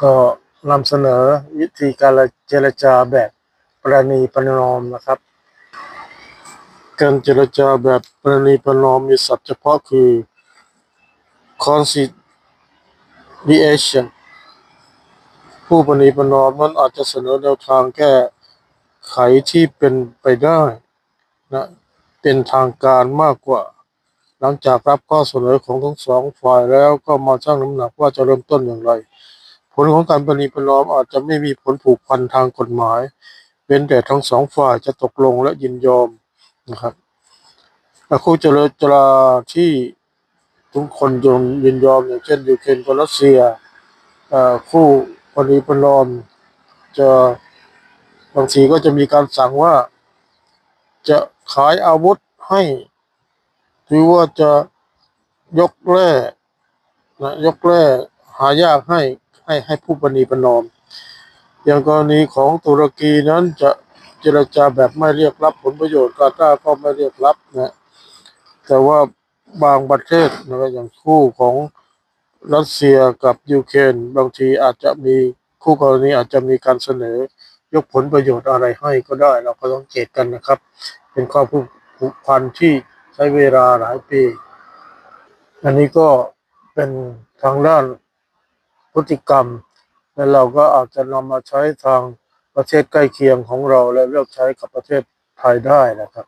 ก็นำเสนอวิธีการเจรจาแบบประนีประนอมนะครับ การเจรจาแบบประนีประนอมมีศัพท์เฉพาะคือ conciliation ผู้ประนีประนอมนั้นอาจจะเสนอแนวทางแก้ไขที่เป็นไปได้นะเป็นทางการมากกว่า หลังจากรับข้อเสนอของทั้งสองฝ่ายแล้วก็มาชั่งน้ำหนักว่าจะเริ่มต้นอย่างไร ผลของการประนีประนอมอาจจะไม่มีผลผูกพันทางกฎหมาย เว้นแต่ทั้งสองฝ่ายจะตกลงและยินยอมนะครับและคู่เจรจาที่ทุกคนยนยินยอมอย่างเช่นยูเครนกับรัสเซียคู่ปรีประนอมจะบางทีก็จะมีการสั่งว่าจะขายอาวุธให้หรือว่าจะยกแร่นะยกแร่หายากให้ ให้ให้ผู้ประนีประนอม อย่างกรณีของตุรกีนั้นจะเจรจาแบบไม่เรียกรับผลประโยชน์กาตาก็ไม่เรียกรับนะแต่ว่าบางประเทศนะครับอย่างคู่ของรัสเซียกับยูเครนบางทีอาจจะมีคู่กรณีอาจจะมีการเสนอยกผลประโยชน์อะไรให้ก็ได้ เราก็ต้องเกตกันนะครับ เป็นข้อผูกพันที่ใช้เวลาหลายปี อันนี้ก็เป็นทางด้าน พฤติกรรม และเราก็อาจจะนำมาใช้ทางประเทศใกล้เคียงของเราและเลือกใช้กับประเทศไทยได้นะครับ